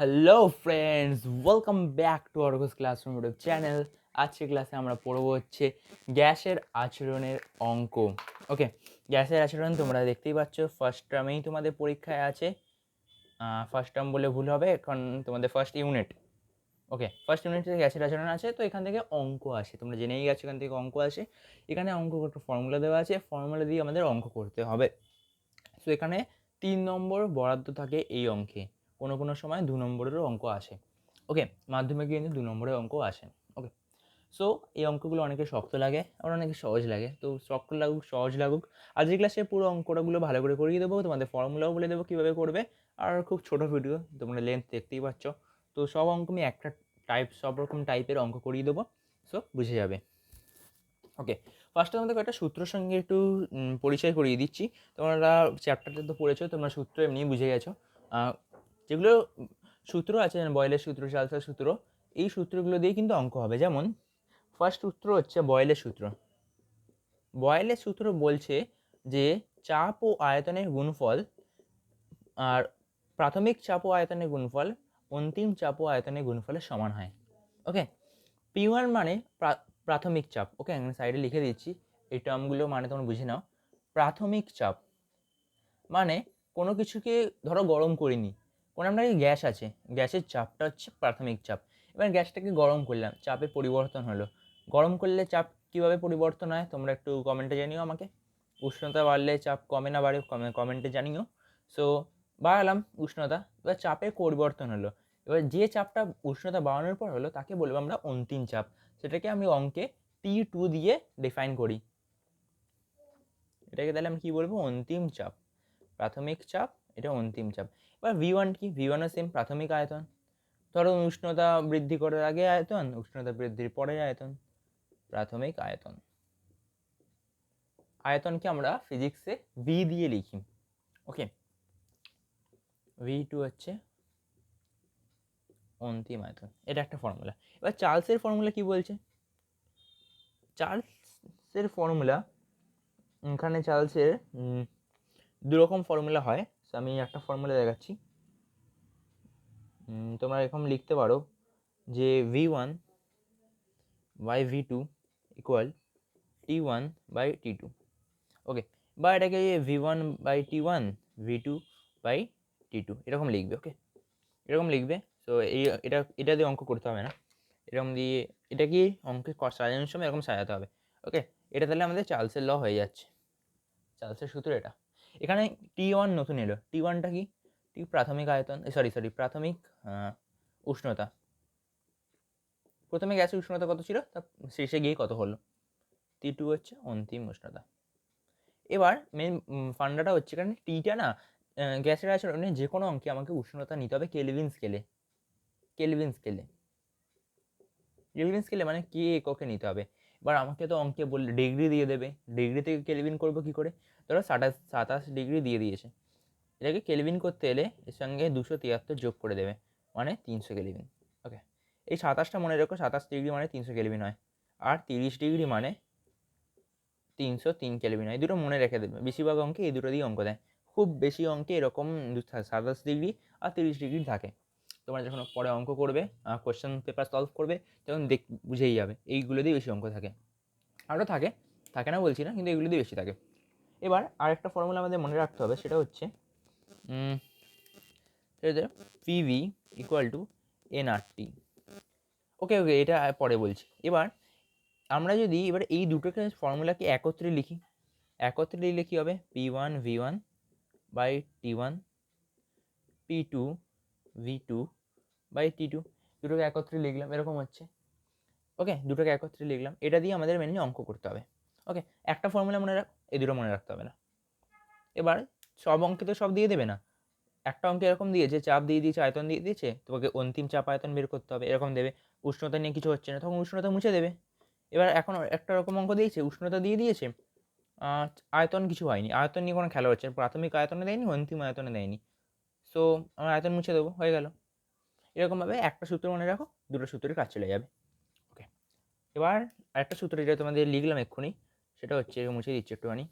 Hello friends welcome back to Orgs classroom YouTube channel আজকে ক্লাসে আমরা পড়ব হচ্ছে গ্যাসের আচরণের অঙ্ক। ওকে গ্যাসের আচরণ তোমরা দেখতেই পাচ্ছ। ফার্স্ট টার্মেই তোমাদের পরীক্ষায় আছে। ফার্স্ট টার্ম বলে ভুল হবে, এখন তোমাদের ফার্স্ট ইউনিট ওকে ফার্স্ট ইউনিটে গ্যাসের আচরণ আছে, তো এখান থেকে অঙ্ক আসে। তোমরা জেনেই গেছো এখান থেকে অঙ্ক আসে। এখানে অঙ্ক একটা ফর্মুলা দেওয়া আছে। ফর্মুলা দিয়ে আমাদের অঙ্ক করতে হবে। সো এখানে তিন নম্বর বরাদ্দ থাকে এই অঙ্কে। কোনো কোনো সময় দু নম্বরেরও অঙ্ক আসে। ওকে মাধ্যমিকে কিন্তু দু নম্বরের অঙ্ক আসে। ওকে সো এই অঙ্কগুলো অনেকে শক্ত লাগে, আবার অনেকে সহজ লাগে। তো শক্ত লাগুক, সহজ লাগুক, আজকের ক্লাসে পুরো অঙ্কটাগুলো ভালো করে করিয়ে দেবো। তোমাদের ফর্মুলাও বলে দেবো কীভাবে করবে। আর খুব ছোটো ভিডিও তোমরা লেন্থ দেখতেই পাচ্ছ। তো সব অঙ্ক আমি একটা টাইপ সব রকম টাইপের অঙ্ক করিয়ে দেবো। সো বুঝে যাবে। ওকে ফার্স্টে তোমাদের কয়েকটা সূত্র সঙ্গে একটু পরিচয় করিয়ে দিচ্ছি। তোমরা চ্যাপ্টারটা তো পড়েছো, তোমরা সূত্র এমনি বুঝে গেছো। যেগুলো সূত্র আছে, যেমন বয়েলের সূত্র চালসার সূত্র, এই সূত্রগুলো দিয়ে কিন্তু অঙ্ক হবে। যেমন ফার্স্ট সূত্র হচ্ছে বয়েলের সূত্র। বয়েলের সূত্র বলছে যে চাপ ও আয়তনের গুণফল, আর প্রাথমিক চাপ ও আয়তনের গুণফল, অন্তিম চাপ ও আয়তনের গুণফলের সমান হয়। ওকে পি ওয়ান মানে প্রাথমিক চাপ। ওকে এখানে সাইডে লিখে দিচ্ছি। এই টার্মগুলো মানে তোমরা বুঝে নাও। প্রাথমিক চাপ মানে কোনো কিছুকে ধরো গরম করিনি। কোনো আমরা গ্যাস আছে। গ্যাসের চাপটা হচ্ছে প্রাথমিক চাপ। এবার গ্যাসটাকে গরম করলাম, চাপে পরিবর্তন হলো। গরম করলে চাপ কীভাবে পরিবর্তন হয়? তোমরা একটু কমেন্টে জানিও আমাকে। উষ্ণতা বাড়লে চাপ কমে না বাড়ে কমেন্টে জানিও। সো বাড়ালাম উষ্ণতা, এবার চাপের পরিবর্তন হলো। এবার যে চাপটা উষ্ণতা বাড়ানোর পর হলো, তাকে বলব আমরা অন্তিম চাপ। সেটাকে আমি অঙ্কে টি টু দিয়ে ডিফাইন করি। এটাকে তাহলে আমি কী বলব? অন্তিম চাপ। প্রাথমিক চাপ, এটা অন্তিম চাপ। এবার ভি ওয়ান কি? ভি ওয়ানও সেম প্রাথমিক আয়তন। ধরো উষ্ণতা বৃদ্ধি করার আগে আয়তন উষ্ণতা বৃদ্ধির পরে আয়তন। প্রাথমিক আয়তন। আয়তনকে আমরা ফিজিক্সে ভি দিয়ে লিখি। ওকে ভি টু হচ্ছে অন্তিম আয়তন। এটা একটা ফর্মুলা এবার চার্লসের ফর্মুলা কি বলছে? চার্লসের ফর্মুলা এখানে চার্লসের উম, দু রকম ফর্মুলা হয় So, আমি একটা ফর্মুলা দেখাচ্ছি। তোমরা এরকম লিখতে পারো যে V one by V two equal T one by T two okay বা এটাকে V one by T one V two by T two এরকম লিখবে ওকে এরকম লিখবে তো এই এটা এটা দিয়ে অঙ্ক করতে হবে না। এরকম দিয়ে এটা কি অঙ্কে সাজানোর সময় এরকম সাজাতে হবে ওকে এটা তাহলে আমাদের চার্লসের ল হয়ে যাচ্ছে। চার্লসের সূত্র এটা। এখানে টি ওয়ান নতুন এলো। টি ওয়ানটা কি? টি প্রাথমিক আয়তন সরি সরি প্রাথমিক উষ্ণতা। প্রথমে গ্যাসের উষ্ণতা কত ছিল? তা শেষে গিয়ে কত হলো? টি টু হচ্ছে অন্তিম উষ্ণতা। এবার মেন ফান্ডাটা হচ্ছে এখানে টিটা না গ্যাসের আচরণে যে কোনো অঙ্কে আমাকে উষ্ণতা নিতে হবে কেলভিন স্কেলে কেলভিন স্কেলে কেলভিন স্কেলে মানে কে এককে নিতে হবে। এবার আমাকে তো অঙ্কে বললে ডিগ্রি দিয়ে দেবে। ডিগ্রি থেকে কেলভিন করব কী করে? ধরো সাতাশ সাতাশ ডিগ্রি দিয়ে দিয়েছে। এটাকে কেলভিন করতে এলে এর সঙ্গে দুশো তিয়াত্তর যোগ করে দেবে মানে তিনশো কেলভিন ওকে এই সাতাশটা মনে রেখো, সাতাশ ডিগ্রি মানে তিনশো কেলভিন হয়, আর তিরিশ ডিগ্রি মানে তিনশো তিন কেলভিন হয়। দুটো মনে রেখে দেবে, বেশিরভাগ অঙ্কে এই দুটো দিয়ে অঙ্ক দেয়। খুব বেশি অঙ্কে এরকম সাতাশ ডিগ্রি আর তিরিশ ডিগ্রি থাকে। তোমরা যখন পরে অঙ্ক করবে কোশ্চেন পেপার সলভ করবে, তখন দেখ, বুঝেই যাবে, এইগুলো দিয়ে বেশি অঙ্ক থাকে। আরও থাকে থাকে না বলছি না, কিন্তু এগুলো দিয়ে বেশি থাকে। এবার আরেকটা ফর্মুলা আমাদের মনে রাখতে হবে, সেটা হচ্ছে PV equal to NRT okay okay এটা পরে বলছি। এবার আমরা যদি এবার এই দুটোকে ফর্মুলাকে একত্রে লিখি, একত্রে লিখলে কী হবে? P one V one by T one P two V two by T two দুটোকে একত্রে লিখলাম, এরকম হচ্ছে। ওকে দুটোকে একত্রে লিখলাম। এটা দিয়ে আমাদের মেনলি অঙ্ক করতে হবে। ওকে একটা ফর্মুলা মনে রাখ। এই দুটো মনে রাখতে হবে না। এবার সব অঙ্কে তো সব দিয়ে দেবে না। একটা অঙ্কে এরকম দিয়েছে, চাপ দিয়ে দিয়েছে, আয়তন দিয়ে দিয়েছে, তোমাকে অন্তিম চাপ আয়তন বের করতে হবে, এরকম দেবে। উষ্ণতা নিয়ে কিছু হচ্ছে না, তখন উষ্ণতা মুছে দেবে। এবার এখন একটা রকম অঙ্ক দিয়েছে, উষ্ণতা দিয়ে দিয়েছে আয়তন কিছু হয়নি। আয়তন নিয়ে কোনো খেলা হচ্ছে না। প্রাথমিক আয়তনে দেয়নি, অন্তিম আয়তনে দেয়নি। সো আমরা আয়তন মুছে দেবো, হয়ে গেল। এরকমভাবে একটা সূত্র মনে রাখো, দুটো সূত্রের কাজ চলে যাবে। ওকে এবার আরেকটা সূত্র যেটা তোমাদের লিখলাম এক্ষুনি সেটা হচ্ছে মুছে দিচ্ছি একটুখানি।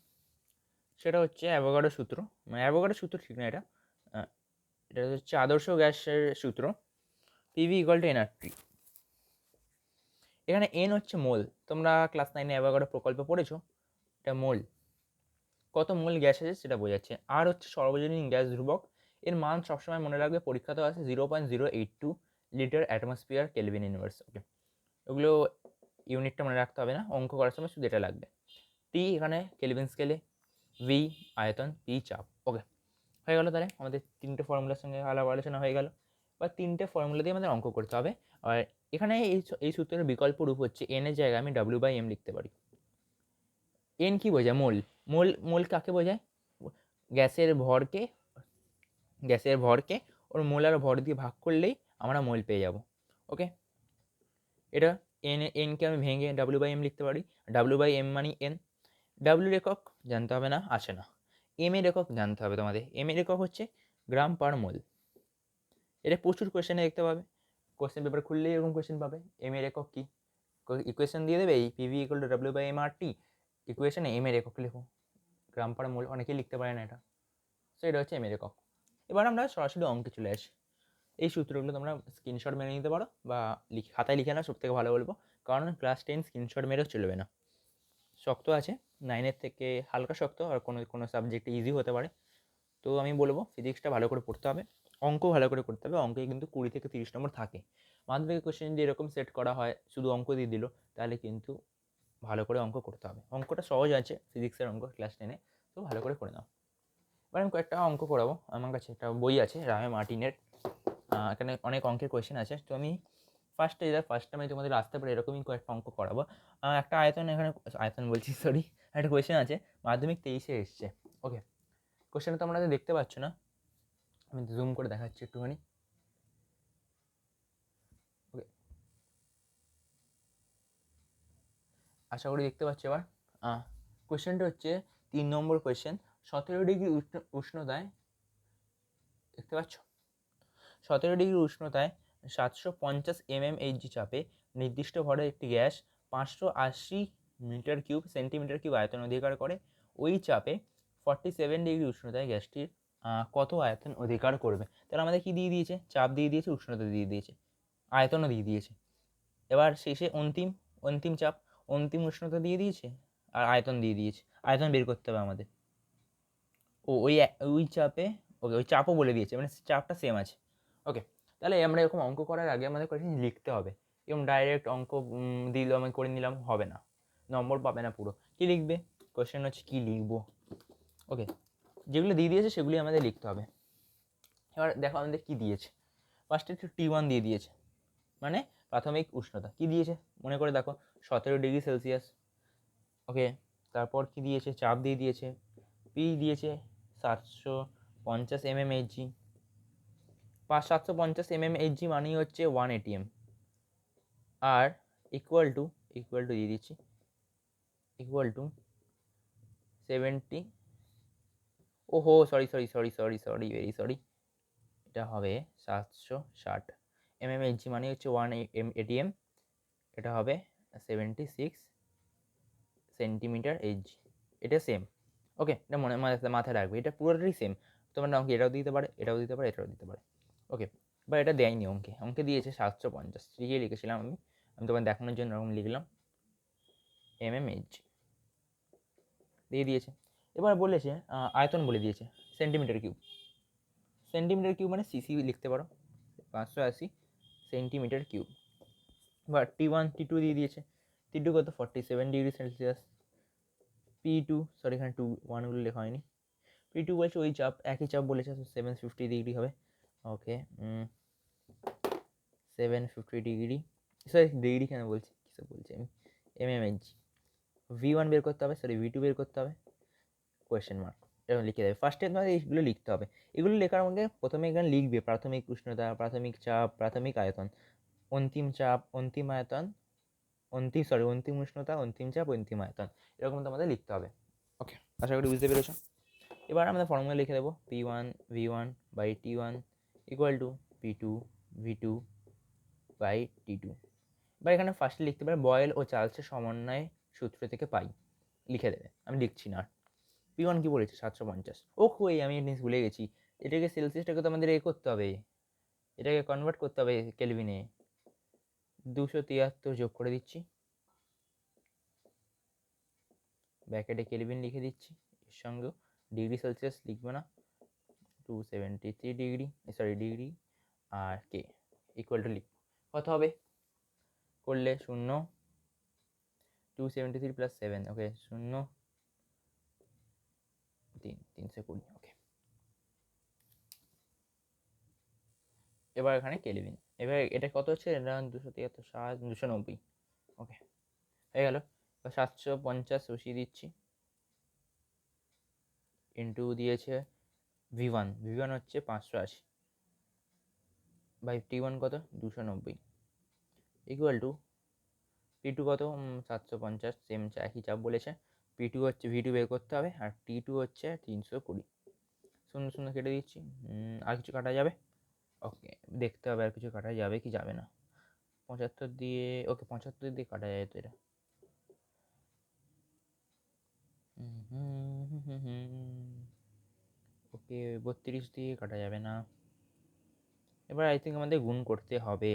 সেটা হচ্ছে অ্যাভোগাডো সূত্র। মানে অ্যাভোগাডো সূত্র ঠিক না এটা। এটা হচ্ছে আদর্শ গ্যাসের সূত্র। পিভি ইকুয়াল টু এনআরটি এখানে এন হচ্ছে মোল। তোমরা ক্লাস নাইনে অ্যাভাগাডো প্রকল্প পড়েছো? এটা মোল। কত মোল গ্যাস আছে সেটা বোঝাচ্ছে। আর হচ্ছে সর্বজনীন গ্যাস ধ্রুবক। এর মান সবসময় মনে রাখবে পরীক্ষাতেও আছে zero point zero eight two litre atmosphere kelvin universe okay ওগুলো ইউনিটটা মনে রাখতে হবে না। অঙ্ক করার সময় শুধু এটা লাগবে। টি এখানে কেলভিন স্কেলে ভি আয়তন পি চাপ ওকে হয়ে গেল তাহলে, আমাদের তিনটে ফর্মুলার সঙ্গে আলাপ আলোচনা হয়ে গেল। বা তিনটে ফর্মুলা দিয়ে আমাদের অঙ্ক করতে হবে। আর এখানে এই এই সূত্রের বিকল্প রূপ হচ্ছে এন এর জায়গায় আমি ডাব্লিউ বাই এম লিখতে পারি। এন কি বোঝায়? মোল। মোল মোল কাকে বোঝায়? গ্যাসের ভরকে গ্যাসের ভরকে, ওর মোল আর ভর দিয়ে ভাগ করলেই আমরা মোল পেয়ে যাব ওকে এটা এন এনকে আমি ভেঙে ডাব্লিউ বাই এম লিখতে পারি। ডাব্লিউ বাই এম মানে এন ডাব্লিউ একক জানতে হবে না, আসে না। এম এর একক জানতে হবে তোমাদের। এম এর একক হচ্ছে গ্রাম পার মোল। এটা প্রচুর কোয়েশ্চেনে দেখতে পাবে। কোয়েশ্চেন পেপার খুললেই এরকম কোয়েশ্চেন পাবে। এম এর একক কী? ইকুয়েশন দিয়ে দেবে, এই PV equal to W by M R T ইকুয়েশনে এম এর একক লিখো। গ্রাম পার মোল, অনেকেই লিখতে পারে না এটা। সো এটা হচ্ছে এম এর একক এবার আমরা সরাসরি অঙ্কে চলে আসি। এই সূত্রগুলো তোমরা স্ক্রিনশট মেরে নিতে পারো বা খাতায় লিখে নাও, সব থেকে ভালো বলব। কারণ ক্লাস টেন স্ক্রিনশট মেরেও চলবে না। শক্ত আছে। নাইনের থেকে হালকা শক্ত আর কোনো কোনো সাবজেক্টে ইজি হতে পারে। তো আমি বলব ফিজিক্সটা ভালো করে পড়তে হবে। অঙ্ক ভালো করে করতে হবে। অঙ্কে কিন্তু কুড়ি থেকে তিরিশ নম্বর থাকে। মাধ্যমিক কোশ্চেন যদি এরকম সেট করা হয়, শুধু অঙ্ক দিয়ে দিল, তাহলে কিন্তু ভালো করে অঙ্ক করতে হবে। অঙ্কটা সহজ আছে ফিজিক্সের অঙ্ক ক্লাস টেনে তো ভালো করে করে নাও। এবার আমি কয়েকটা অঙ্ক করাবো আমার কাছে একটা বই আছে, রামে মার্টিনের। এখানে অনেক অঙ্কের কোয়েশ্চেন আছে। তো আমি ফার্স্টে এবার ফার্স্ট আমি তোমাদের আসতে পারে, এরকমই কয়েকটা অঙ্ক করাবো। একটা আয়তন এখানে, আয়তন বলছি সরি একটা কোয়েশ্চেন আছে, মাধ্যমিক তেইশে এসছে। ওকে কোশ্চেনটা তোমরা দেখতে পাচ্ছ না, আমি জুম করে দেখাচ্ছি একটুখানি। ওকে আশা করি দেখতে পাচ্ছ এবার। কোয়েশ্চেনটা হচ্ছে তিন নম্বর কোয়েশ্চেন সতেরো ডিগ্রি উষ্ণ- উষ্ণতায়, দেখতে পাচ্ছ? সতেরো ডিগ্রি উষ্ণতায় সাতশো পঞ্চাশ এমএম এইচজি চাপে নির্দিষ্ট ভরের একটি গ্যাস পাঁচশো আশি মিটার কিউব, সেন্টিমিটার কিউব আয়তন অধিকার করে। ওই চাপে ফর্টি সেভেন ডিগ্রি উষ্ণতায় গ্যাসটির কত আয়তন অধিকার করবে? তাহলে আমাদের কি দিয়ে দিয়েছে? চাপ দিয়ে দিয়েছে, উষ্ণতা দিয়ে দিয়েছে, আয়তনও দিয়ে দিয়েছে। এবার শেষে অন্তিম অন্তিম চাপ, অন্তিম উষ্ণতা দিয়ে দিয়েছে আর আয়তন দিয়ে দিয়েছে। আয়তন বের করতে হবে আমাদের। ও, ওই ওই চাপে, ওকে, ওই চাপও বলে দিয়েছে মানে চাপটা সেম আছে। ওকে তাহলে আমরা এরকম অঙ্ক করার আগে আমাদের কয়েকদিন লিখতে হবে। এরকম ডাইরেক্ট অঙ্ক দিল আমি করে নিলাম, হবে না। নম্বর পাবে না পুরো। কী লিখবে? কোয়েশ্চেন হচ্ছে কী লিখব? ওকে যেগুলো দিয়ে দিয়েছে, সেগুলি আমাদের লিখতে হবে। এবার দেখো আমাদের কী দিয়েছে। ফার্স্টে একটু টি ওয়ান দিয়ে দিয়েছে। মানে প্রাথমিক উষ্ণতা। কী দিয়েছে? মনে করে দেখো। সতেরো ডিগ্রি সেলসিয়াস। ওকে তারপর কি দিয়েছে? চাপ দিয়ে দিয়েছে। পি দিয়েছে সাতশো পঞ্চাশ এম এম এইচজি পাঁচ সাতশো পঞ্চাশ এম এম মানেই হচ্ছে ওয়ান এটিএম আর ইকুয়াল টু ইকুয়াল টু দিয়ে দিচ্ছি। ইকুয়াল টু সেভেন্টি ওহো sorry sorry sorry sorry sorry very sorry এটা হবে সাতশো ষাট। এম এম এইচজি মানে হচ্ছে ওয়ান এম এটিএম এটা হবে সেভেন্টি সিক্স সেন্টিমিটার এইচজি এটা সেম ওকে এটা মনে মাথায় মাথায় রাখবে। এটা পুরোটাই সেম তোমার অঙ্কে এটাও দিতে পারে, এটাও দিতে পারে, এটাও দিতে পারে। ওকে বা এটা দেয়নি অঙ্কে। অঙ্কে দিয়েছে সাতশো পঞ্চাশ। ঠিকই লিখেছিলাম আমি আমি তোমার দেখানোর জন্য এরকম লিখলাম। এম এম এইচ দিয়ে দিয়েছে। এবার বলেছে আয়তন বলে দিয়েছে সেন্টিমিটার কিউব সেন্টিমিটার কিউব মানে সিসি লিখতে পারো। পাঁচশো আশি সেন্টিমিটার কিউব বা টি ওয়ান টি টু দিয়ে দিয়েছে। টি টু কত? Forty seven degree Celsius P two sorry এখানে টু ওয়ানগুলো লেখা হয়নি। পি টু বলছে ওই চাপ, একই চাপ বলেছে সেভেন ফিফটি ডিগ্রি হবে। Okay seven fifty degree sorry degree কেন বলছি? কীসব বলছি আমি? M M H V one বের করতে হবে সরি ভি টু বের করতে হবে। কোয়েশ্চেন মার্ক এরকম লিখে দেবে। ফার্স্টে তোমাদের এইগুলো লিখতে হবে। এগুলো লেখার মধ্যে প্রথমে এখানে লিখবে প্রাথমিক উষ্ণতা, প্রাথমিক চাপ, প্রাথমিক আয়তন। অন্তিম চাপ, অন্তিম আয়তন, অন্তিম সরি অন্তিম উষ্ণতা, অন্তিম চাপ, অন্তিম আয়তন। এরকম তোমাদের লিখতে হবে। ওকে আশা করি বুঝতে পেরেছ? এবার আমাদের ফর্মুলা লিখে দেবো। P one V one by T one equal to P two V two by T two বা এখানে ফার্স্টে লিখতে পারে বয়েল ও চার্লসের সমন্বয় সূত্র থেকে পাই। লিখে দেবে, আমি লিখছি না। পি ওয়ান কী বলেছে? সাতশো পঞ্চাশ। ও কই আমি এই জিনিস ভুলে গেছি। এটাকে সেলসিয়াসটাকে তো আমাদের এ করতে হবে। এটাকে কনভার্ট করতে হবে কেলভিনে দুশো তিয়াত্তর যোগ করে দিচ্ছি। ব্যাকেটে কেলভিন লিখে দিচ্ছি। এর সঙ্গেও ডিগ্রি সেলসিয়াস লিখব না। Two seventy three degree sorry degree R K equal to লিখব। কত হবে? করলে শূন্য two seventy three plus seven okay শূন্য, তিন, তিনশো কুড়ি ওকে এবার এখানে কেলভিন এবার এটা কত হচ্ছে? এটা দুশো তিয়াত্তর, সাত, দুশো নব্বই ওকে হয়ে গেল। সাতশো পঞ্চাশ বসিয়ে দিচ্ছি। ইন্টু দিয়েছে। ভি ওয়ান ভি ওয়ান হচ্ছে পাঁচশো আশি। বাই টি ওয়ান কত? দুশো নব্বই। ইকুয়াল টু পি টু কত? সাতশো পঞ্চাশ সেম একই চাপ বলেছে। পি টু হচ্ছে ভি টু বের করতে হবে, আর টি টু হচ্ছে তিনশো কুড়ি। শূন্য শূন্য কেটে দিচ্ছি। আর কিছু কাটা যাবে? ওকে দেখতে হবে আর কিছু কাটা যাবে কি যাবে না। পঁচাত্তর দিয়ে ওকে পঁচাত্তর দিয়ে কাটা যায় তো এটা। ওকে বত্রিশ দিয়ে কাটা যাবে না। এবার আই থিঙ্ক আমাদের গুণ করতে হবে।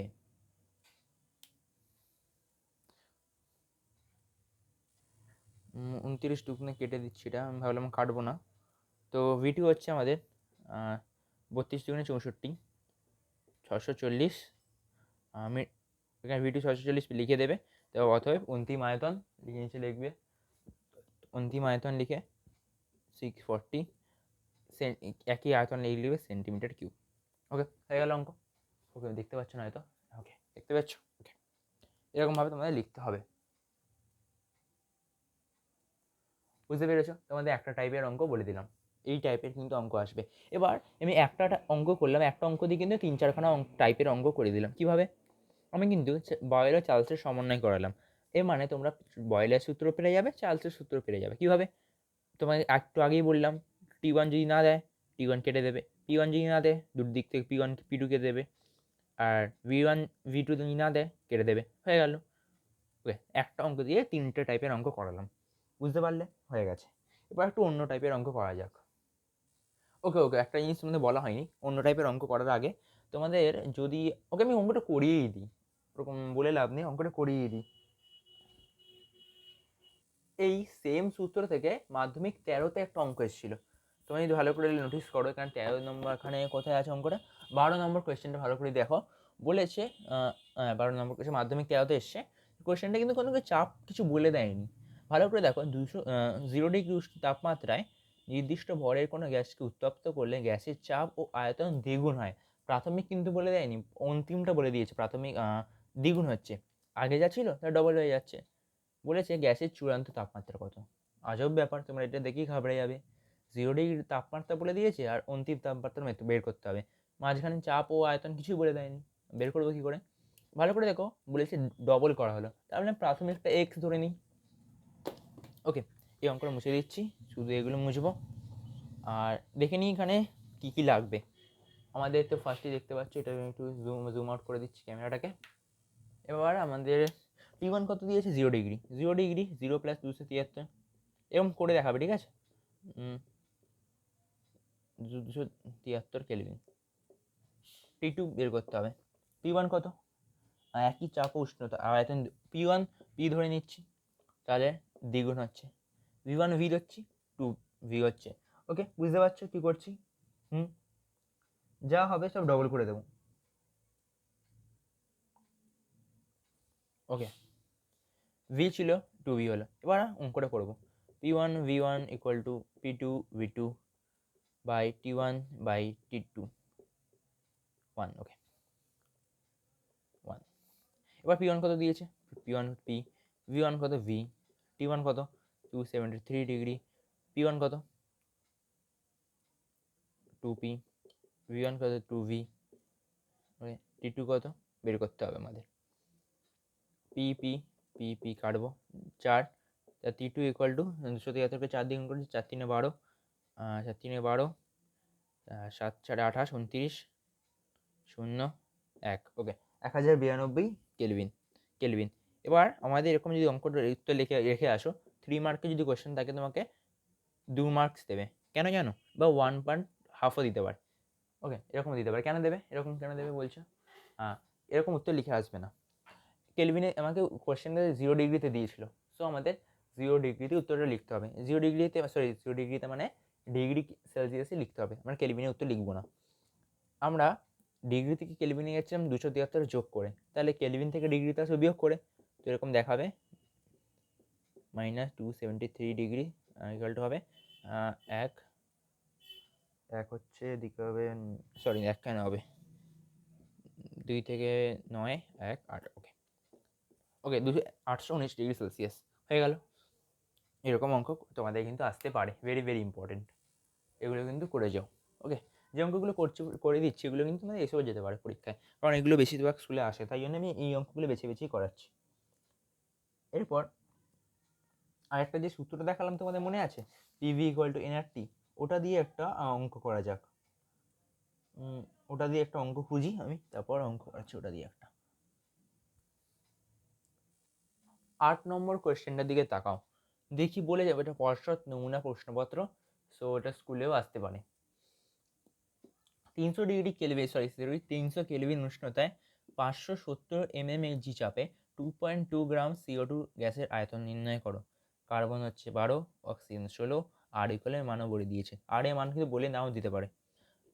উনত্রিশ টুকনে কেটে দিচ্ছি এটা, আমি ভাবলাম কাটবো না। তো ভিটু হচ্ছে আমাদের বত্রিশ টুকনে চৌষট্টি ছশো চল্লিশ, আমি এখানে ভিটু ছশো চল্লিশ লিখে দেবে। তো অতএব অন্তিম আয়তন, লিখে নিচে লিখবে, অন্তিম আয়তন লিখে সিক্স ফর্টি একই আয়তন লিখে লিখবে সেন্টিমিটার কিউব। ওকে, হয়ে গেল অঙ্ক। ওকে, দেখতে পাচ্ছ না হয়তো? ওকে, দেখতে পাচ্ছ? ওকে, এরকমভাবে তোমাদের লিখতে হবে। বুঝতে পেরেছ? তোমাদের একটা টাইপের অঙ্ক বলে দিলাম। এই টাইপের কিন্তু অঙ্ক আসবে। এবার আমি একটা অঙ্ক করলাম, একটা অঙ্ক দিয়ে কিন্তু তিন চারখানা টাইপের অঙ্ক করে দিলাম। কীভাবে? আমি কিন্তু বয়েল ও চার্লসের সমন্বয় করালাম। এর মানে তোমরা বয়েলের সূত্র পেরে যাবে, চার্লসের সূত্র পেরে যাবে। কীভাবে? তোমাকে একটু আগেই বললাম। টি ওয়ান যদি না দেয় টি ওয়ান কেটে দেবে। পি ওয়ান যদি না দেয়, দুটো দিক থেকে পি ওয়ান পি টু কেটে দেবে। আর ভি ওয়ান ভি টু যদি না দেয়, কেটে দেবে। হয়ে গেল। ওকে একটা অঙ্ক দিয়ে তিনটে টাইপের অঙ্ক করালাম। বুঝতে পারলে? হয়ে গেছে। এবার একটু অন্য টাইপের অঙ্ক করা যাক। ওকে ওকে একটা জিনিস তোমাদের বলা হয়নি। অন্য টাইপের অঙ্ক করার আগে তোমাদের যদি ওকে আমি অঙ্কটা করিয়েই দিই। ওরকম বলে লাভ নেই, অঙ্কটা করিয়ে দিই। এই সেম সূত্র থেকে মাধ্যমিক তেরোতে একটা অঙ্ক এসেছিল। তুমি যদি ভালো করে নোটিস করো, এখানে তেরো নম্বর এখানে কোথায় আছে অঙ্কটা? বারো নম্বর কোয়েশ্চেনটা ভালো করে দেখো। বলেছে বারো নম্বর কোয়েশ্চেন মাধ্যমিক তেরোতে এসছে। কোয়েশ্চেনটা কিন্তু কোনো চাপ কিছু বলে দেয়নি। ভালো করে দেখো, দুশো জিরো ডিগ্রি তাপমাত্রায় নির্দিষ্ট ভরের কোনো গ্যাসকে উত্তপ্ত করলে গ্যাসের চাপ ও আয়তন দ্বিগুণ হয়। প্রাথমিক কিন্তু বলে দেয়নি, অন্তিমটা বলে দিয়েছে, প্রাথমিক দ্বিগুণ হচ্ছে। আগে যা ছিল, তা ডবল হয়ে যাচ্ছে। বলেছে, গ্যাসের চূড়ান্ত তাপমাত্রা কত? আজব ব্যাপার, তোমরা এটা দেখেই ঘাবড়ে যাবে। জিরো ডিগ্রি তাপমাত্রা বলে দিয়েছে আর অন্তিম তাপমাত্রা মেত- বের করতে হবে। মাঝখানে চাপ ও আয়তন কিছুই বলে দেয়নি। বের করব কী করে? ভালো করে দেখো, বলেছে ডবল করা হলো। তাহলে প্রাথমিকটা এক্স ধরে নিই। ওকে এই অঙ্কটা মুছে দিচ্ছি। শুধু এগুলো মুছবো। আর দেখে নিই এখানে কী কী লাগবে। আমাদের তো ফার্স্টে দেখতে পাচ্ছি, এটা আমি একটু জুম জুম আউট করে দিচ্ছি ক্যামেরাটাকে। এবার আমাদের টি ওয়ান কত দিয়েছে? Zero degree zero degree zero plus দুশো তিয়াত্তর। এরকম করে দেখাবে, ঠিক আছে? দুশো তিয়াত্তর কেলভিন টি টু বের করতে হবে। পি ওয়ান কত? একই চাপ উষ্ণতা। আর এখন পি ওয়ান পি ধরে নিচ্ছি। তাহলে দ্বিগুণ হচ্ছে। ভি ওয়ান ভি ধরছি টু ভি হচ্ছে। ওকে বুঝতে পারছ কী করছি? হুম? যা হবে সব ডবল করে দেবো। ওকে ভি ছিল টু ভি হলো। এবার অঙ্কটা করব। P one V one equal to P two V two one by T two one okay one এবার পি ওয়ান কত দিয়েছে? P one P V one কত? ভি টি ওয়ান কত? Two seventy three degree P one কত? Two P V one কত? Two V okay T two কত? বের করতে হবে আমাদের। পি পি পি পি কাটবো। চার, তা টি টু ইকুয়াল টু দুশো তিয়াত্তরকে চার দ্বিগুণ করেছি, চার তিনে বারো। চার তিনে বারো সাত চারে আঠাশ, উনত্রিশ, শূন্য, এক। ওকে এক হাজার বিরানব্বই কেলভিন কেলভিন এবার আমাদের এরকম যদি অঙ্কটা উত্তর লিখে, রেখে আসো থ্রি মার্কের যদি কোয়েশ্চেন থাকে তোমাকে, দু মার্কস দেবে। কেন জানো? বা ওয়ান পয়েন্ট হাফও দিতে পারে। ওকে এরকম দিতে পারে। কেন দেবে? এরকম কেন দেবে বলছো? হ্যাঁ এরকম উত্তর লিখে আসবে না। কেলভিনে আমাকে কোয়েশ্চেনটা জিরো ডিগ্রিতে দিয়েছিল। সো আমাদের জিরো ডিগ্রিতে উত্তরটা লিখতে হবে। জিরো ডিগ্রিতে সরি জিরো ডিগ্রিতে মানে ডিগ্রি সেলসিয়াসে লিখতে হবে। আমরা কেলভিনে উত্তর লিখব না। আমরা ডিগ্রি থেকে কেলভিনে গেছিলাম দুশো তিয়াত্তর যোগ করে। তাহলে কেলভিন থেকে ডিগ্রিতে আসবে বিয়োগ করে। তো এরকম দেখাবে। Minus two seventy three degree equal হবে এক। এক হচ্ছে এদিকে হবে সরি এক কেন হবে? দুই থেকে নয়, এক, আট ওকে ওকে দুশো, আটশো উনিশ ডিগ্রি সেলসিয়াস। হয়ে গেল। এরকম অঙ্ক তোমাদের কিন্তু আসতে পারে। ভেরি ভেরি ইম্পর্টেন্ট এগুলো কিন্তু করে যাও ওকে যে অঙ্কগুলো করছি, করে দিচ্ছি, এগুলো কিন্তু মানে এসেও যেতে পারে পরীক্ষায়, কারণ এগুলো বেশিরভাগ স্কুলে আসে, তাই জন্য আমি এই অঙ্কগুলো বেছে বেছেই করাচ্ছি। এরপর আরেকটা যে সূত্রটা দেখালাম তোমাদের মনে আছে? পিভি ইকুয়াল টু এনআরটি ওটা দিয়ে একটা অঙ্ক করা যাক। ওটা দিয়ে একটা অঙ্ক খুঁজি আমি, তারপর অঙ্ক করাচ্ছি, ওটা দিয়ে একটা। আট নম্বর কোয়েশ্চেনটার দিকে তাকাও, দেখি বলে যাবে এটা পর্ষদ নমুনা প্রশ্নপত্র সো এটা স্কুলেও আসতে পারে। তিনশো ডিগ্রি কেলভিন সরি সরি তিনশো কেলভিন উষ্ণতায় পাঁচশো সত্তর এমএম জি চাপে two point two gram CO two গ্যাসের আয়তন নির্ণয় করো। কার্বন হচ্ছে বারো, অক্সিজেন ষোলো আর ইকুয়ালের মানও বলে দিয়েছে। আর এর মান কিন্তু বলে নাও দিতে পারে।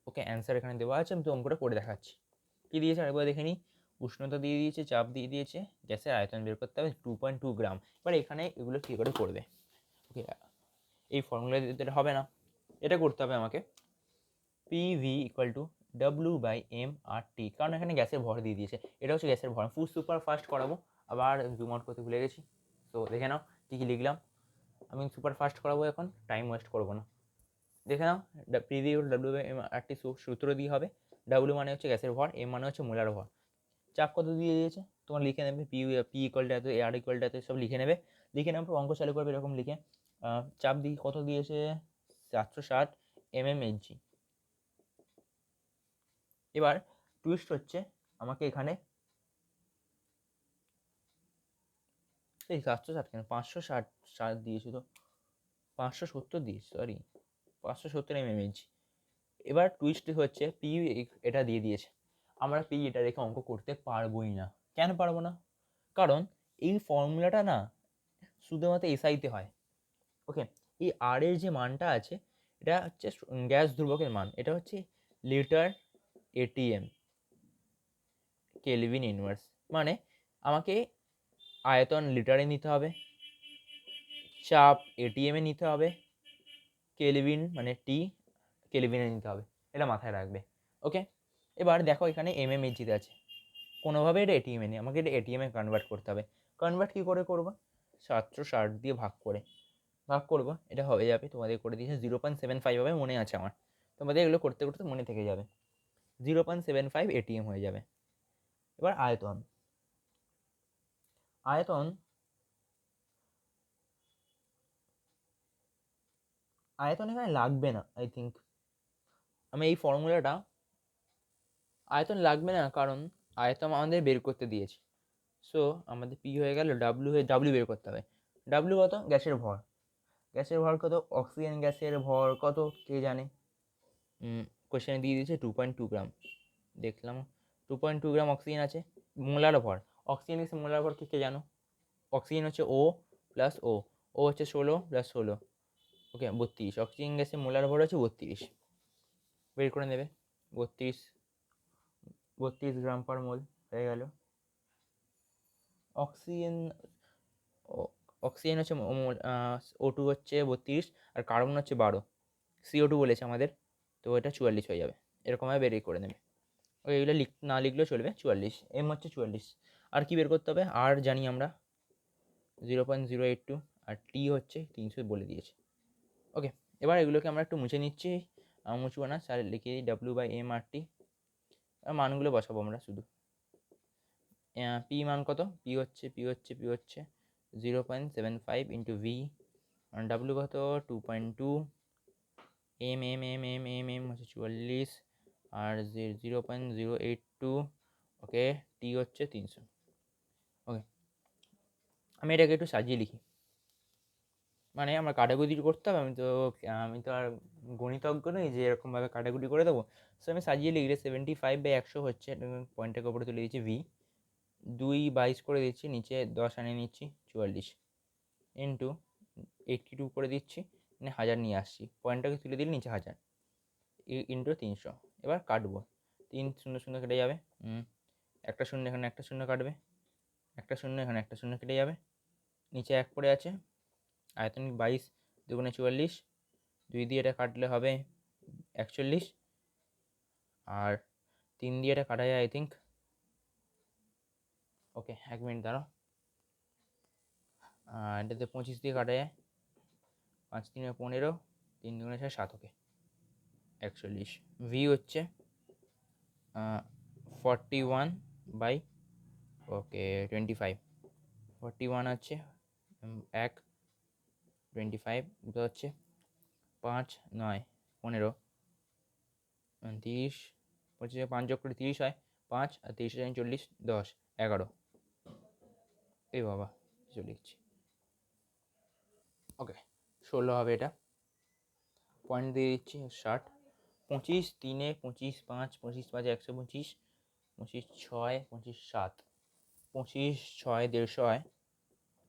ওকে অ্যান্সার এখানে দেওয়া আছে, আমি তো অঙ্কটা করে দেখাচ্ছি। কী দিয়েছে? আরেকবার দেখে নিই। উষ্ণতা দিয়ে দিয়েছে, চাপ দিয়ে দিয়েছে, গ্যাসের আয়তন বের করতে হবে টু পয়েন্ট টু গ্রাম। এবার এখানে এগুলো কী করে করবে? ওকে এই ফর্মুলা দিতে হবে না। এটা করতে হবে আমাকে P V equal to W by M R T কারণ এখানে গ্যাসের ভর দিয়ে দিয়েছে। এটা হচ্ছে গ্যাসের ভর। ফুল সুপার ফাস্ট করাবো। আবার জুম আউট করতে ভুলে গেছি। তো দেখে নাও কী কী লিখলাম। আমি সুপার ফাস্ট করাবো এখন। টাইম ওয়েস্ট করব না। দেখে নাও PV W by M R T সূত্র দিয়ে হবে। ডাব্লিউ মানে হচ্ছে গ্যাসের ভর এম মানে হচ্ছে মোলার ভর। চাপ কত দিয়ে দিয়েছে? তোমার লিখে নেবে পি পি ইকুয়ালটা এত এ আর ইকুয়ালটা এত, সব লিখে নেবে। লিখে নেওয়ার পর অঙ্ক চালু করবে এরকম লিখে। চাপ দিয়ে কত দিয়েছে? চারশো ষাট এম এম এইচ জি এবার টুইস্ট হচ্ছে আমাকে এখানে এই সাতশো ষাট কেন? পাঁচশো ষাট ষাট দিয়েছে তো? পাঁচশো সত্তর দিয়েছে সরি পাঁচশো সত্তর এম এম এবার টুইস্ট হচ্ছে পি এটা দিয়ে দিয়েছে। আমরা পি এটা রেখে অঙ্ক করতে পারবোই না। কেন পারব না? কারণ এই ফর্মুলাটা না শুধুমাত্র এসআইতে হয়। ওকে এই আর এর যে মানটা আছে, এটা হচ্ছে গ্যাস ধ্রুবকের মান। এটা হচ্ছে লিটার এটিএম কেলভিন ইনভার্স মানে আমাকে আয়তন লিটারে নিতে হবে, চাপ এটিএমে নিতে হবে কেলভিন মানে টি কেলভিনে নিতে হবে, এটা মাথায় রাখবে। ওকে এবার দেখো এখানে এম এম এইচিতে আছে। কোনোভাবে এটা এটিএমে নেই, আমাকে এটা এটিএমে কনভার্ট করতে হবে। কনভার্ট কী করে করব? সাতশো ষাট দিয়ে ভাগ করে। ভাগ করব, এটা হয়ে যাবে, তোমাদের করে দিয়েছে জিরো পয়েন্ট সেভেন ফাইভ হবে, মনে আছে আমার। তোমাদের এগুলো করতে করতে মনে থেকে যাবে। Zero point seven five ATM হয়ে যাবে। এবার আয়তন। আয়তন আয়তন এখানে লাগবে না আই থিঙ্ক আমি এই ফর্মুলাটা আয়তন লাগবে না কারণ আয়তন আমাদের বের করতে দিয়েছে। সো আমাদের পি হয়ে গেল ডাব্লু হয়ে ডাব্লু বের করতে হবে। ডাব্লু কত? গ্যাসের ভর। গ্যাসের ভর কত? অক্সিজেন গ্যাসের ভর কত? কে জানে? কোশ্চেনে দিয়ে দিয়েছে টু পয়েন্ট টু গ্রাম দেখলাম। Two point two gram oxygen আছে। মোলার ভর। অক্সিজেন গ্যাসের মোলার ভর কে কে জানো? অক্সিজেন হচ্ছে ও প্লাস ও ও হচ্ছে ষোলো প্লাস ষোলো। ওকে বত্রিশ। অক্সিজেন গ্যাসের মোলার ভর হচ্ছে বত্রিশ। বের করে নেবে। বত্রিশ। বত্রিশ গ্রাম পার মোল হয়ে গেল। অক্সিজেন অক্সিজেন হচ্ছে ও টু হচ্ছে বত্রিশ আর কার্বন হচ্ছে বারো। সিও টু বলেছে আমাদের, তো এটা চুয়াল্লিশ হয়ে যাবে। এরকমভাবে বেরিয়ে করে নেবে। ওই এগুলো লিখ, না লিখলেও চলবে, চুয়াল্লিশ। এম হচ্ছে চুয়াল্লিশ। আর কি বের করতে হবে? আর জানি আমরা। Zero point zero eight two R T হচ্ছে তিনশো বলে দিয়েছে। ওকে এবার এগুলোকে আমরা একটু মুছে নিচ্ছি। মুছবো না। স্যার লিখে দিই W by M R T আর মানগুলো বসাবো আমরা শুধু। পি মান কত? পি হচ্ছে পি হচ্ছে পি হচ্ছে। Zero point seven five into V W কত? Two point two M M M M M M হচ্ছে চুয়াল্লিশ, আর zero point zero eight two okay T হচ্ছে তিনশো। ওকে আমি এটাকে একটু সাজিয়ে লিখি। মানে আমরা কাটাকুটি করতে হবে, আমি তো আমি তো আর গণিতজ্ঞ নই যে এরকমভাবে কাটাকুটি করে দেবো। সো আমি সাজিয়ে লিখলে সেভেন্টি ফাইভ বাই একশো হচ্ছে পয়েন্টটাকে ওপরে তুলে দিচ্ছি ভি দুই বাইশ করে দিচ্ছি, নিচে দশ আনিয়ে নিচ্ছি, চুয়াল্লিশ। ইন্টু এইটটি টু করে দিচ্ছি মানে হাজার নিয়ে আসছি। পয়েন্টটাকে তুলে দিলে নিচে হাজার। ইন্টু তিনশো। এবার কাটবো। তিন শূন্য শূন্য কেটে যাবে। একটা শূন্য এখানে, একটা শূন্য কাটবে। একটা শূন্য এখানে, একটা শূন্য কেটে যাবে। নিচে এক পড়ে আছে। আয়তন বাইশ দুগুণে চুয়াল্লিশ। দুই দিয়ে এটা কাটলে হবে একচল্লিশ। আর তিন দিয়ে এটা কাটা যায় আই থিঙ্ক ওকে এক মিনিট আর এটাতে পঁচিশ দিয়ে কাটা যায় পাঁচ তিনে পনেরো তিন দুগুণে ছয় সাত ওকে একচল্লিশ। ভি হচ্ছে forty one by okay twenty five forty one um, এক টোয়েন্টি ফাইভ দুটো হচ্ছে পাঁচ নয় পনেরো। তিরিশ পঁচিশে পাঁচ যোগ করে তিরিশ হয় পাঁচ আর তিরিশে চল্লিশ দশ এগারো। এই বাবা, কিছু লিখছি। ওকে ষোলো হবে এটা। পয়েন্ট দিয়ে দিচ্ছি, ষাট। পঁচিশ তিনে, পঁচিশ পাঁচ পঁচিশ পাঁচ একশো পঁচিশ পঁচিশ ছয়, পঁচিশ সাত। পঁচিশ ছয় দেড়শো হয়।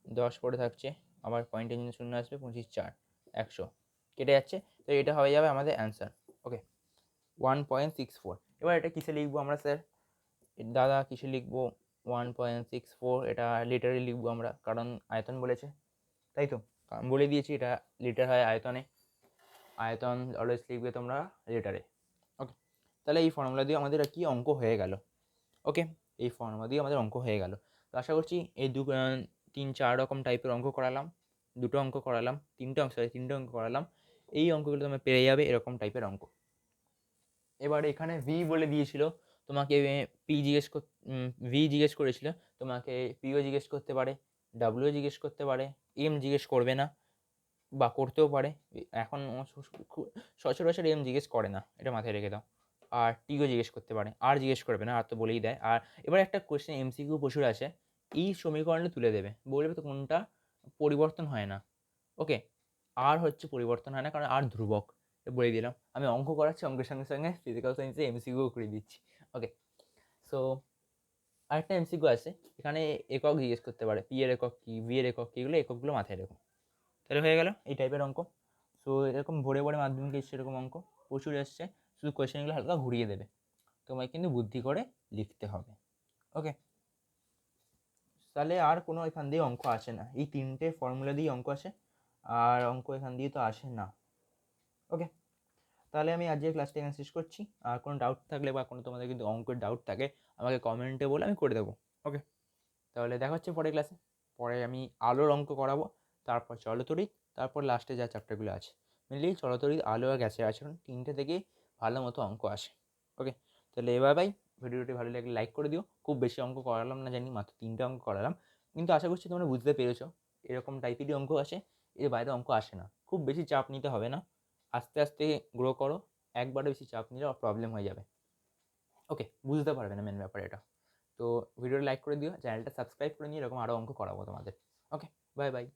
দশ পড়ে থাকছে, আবার পয়েন্টের জন্য শূন্য আসবে, পঁচিশ চার, একশো। কেটে যাচ্ছে তো এটা হয়ে যাবে আমাদের answer okay one point six four এবার এটা কিসে লিখব আমরা স্যার দাদা, কিসে লিখব? ওয়ান পয়েন্ট সিক্স ফোর এটা লিটারে লিখব আমরা, কারণ আয়তন বলেছে, তাই তো? বলে দিয়েছি এটা লিটার হয় আয়তনে, আয়তন অলওয়েজ লিখবে তোমরা লিটারে ওকে তাহলে এই ফর্মুলা দিয়ে আমাদের কি অঙ্ক হয়ে গেল? ওকে এই ফর্মুলা দিয়ে আমাদের অঙ্ক হয়ে গেল। তো আশা করছি এই দু তিন, চার রকম টাইপের অঙ্ক করালাম, দুটো অঙ্ক করালাম, তিনটে অঙ্ক সরি তিনটে অঙ্ক করালাম, এই অঙ্কগুলো তোমরা পেরে যাবে এরকম টাইপের অঙ্ক। এবার এখানে ভি বলে দিয়েছিল তোমাকে পি জিজ্ঞেস কর ভি জিজ্ঞেস করেছিল, তোমাকে পিও জিজ্ঞেস করতে পারে ডাব্লিউ জিজ্ঞেস করতে পারে এম জিজ্ঞেস করবে না, বা করতেও পারে এখন সচরাচর এম জিজ্ঞেস করে না, এটা মাথায় রেখে দাও। আর টিও জিজ্ঞেস করতে পারে আর জিজ্ঞেস করবে না, আর তো বলেই দেয়। আর এবার একটা কোয়েশ্চেন এমসিকিউ প্রচুর আছে, এই সমীকরণে তুলে দেবে, বলবে তো কোনটা, পরিবর্তন হয় না। ওকে আর হচ্ছে পরিবর্তন হয় না, কারণ আর ধ্রুবক বলে দিলাম। আমি অঙ্ক করাচ্ছি, অঙ্কের সঙ্গে সঙ্গে ফিজিক্যাল সায়েন্সে এমসিকিউ করে দিচ্ছি। ওকে সো আরেকটা এমসিকিউ আছে। এখানে একক জিজ্ঞেস করতে পারে। পি এর একক কী ভি এর একক কী, এগুলো এককগুলো মাথায় রেখো। তাহলে হয়ে গেল এই টাইপের অঙ্ক। সো এরকম ভরে ভরে মাধ্যমিক এসছে এরকম অঙ্ক। প্রচুর এসছে। শুধু কোয়েশ্চেনগুলো হালকা ঘুরিয়ে দেবে। তোমায় কিন্তু বুদ্ধি করে লিখতে হবে। ওকে তাহলে আর কোনো এখান দিয়ে অঙ্ক আসে না। এই তিনটে ফর্মুলা দিয়ে অঙ্ক আসে। আর অঙ্ক এখান দিয়ে তো আসে না। ওকে তাহলে আমি আজকের ক্লাসটা এখানে শেষ করছি। আর কোনো ডাউট থাকলে বা কোনো তোমাদের কিন্তু অঙ্কের ডাউট থাকে, আমাকে কমেন্টে বলে আমি করে দেবো। ওকে তাহলে দেখা হচ্ছে পরের ক্লাসে পরে আমি আলোর অঙ্ক করাবো। তারপর চলতরিৎ তারপর লাস্টে যা চ্যাপ্টারগুলো আছে। মেনলি চলতরিৎ আলো আর গ্যাসের আচরণ তিনটে থেকেই ভালো মতো অঙ্ক আসে। ওকে তাহলে এবার ভাই, ভিডিওটি ভালো লাগলে লাইক করে দিও। খুব বেশি অঙ্ক করালাম না জানি, মাত্র তিনটে অঙ্ক করালাম। কিন্তু আশা করছি তোমরা বুঝতে পেরেছ। এরকম টাইপেরই অঙ্ক আসে। এর বাইরে অঙ্ক আসে না। খুব বেশি চাপ নিতে হবে না। আস্তে আস্তে গ্রো করো, একবারে বেশি চাপ নিলে প্রবলেম হয়ে যাবে। ওকে বুঝতে পারবে না মেন ব্যাপার এটা। তো ভিডিওটা লাইক করে দিও চ্যানেলটা সাবস্ক্রাইব করে নিয়ে এরকম আরও অঙ্ক করাবো তোমাদের। Okay bye bye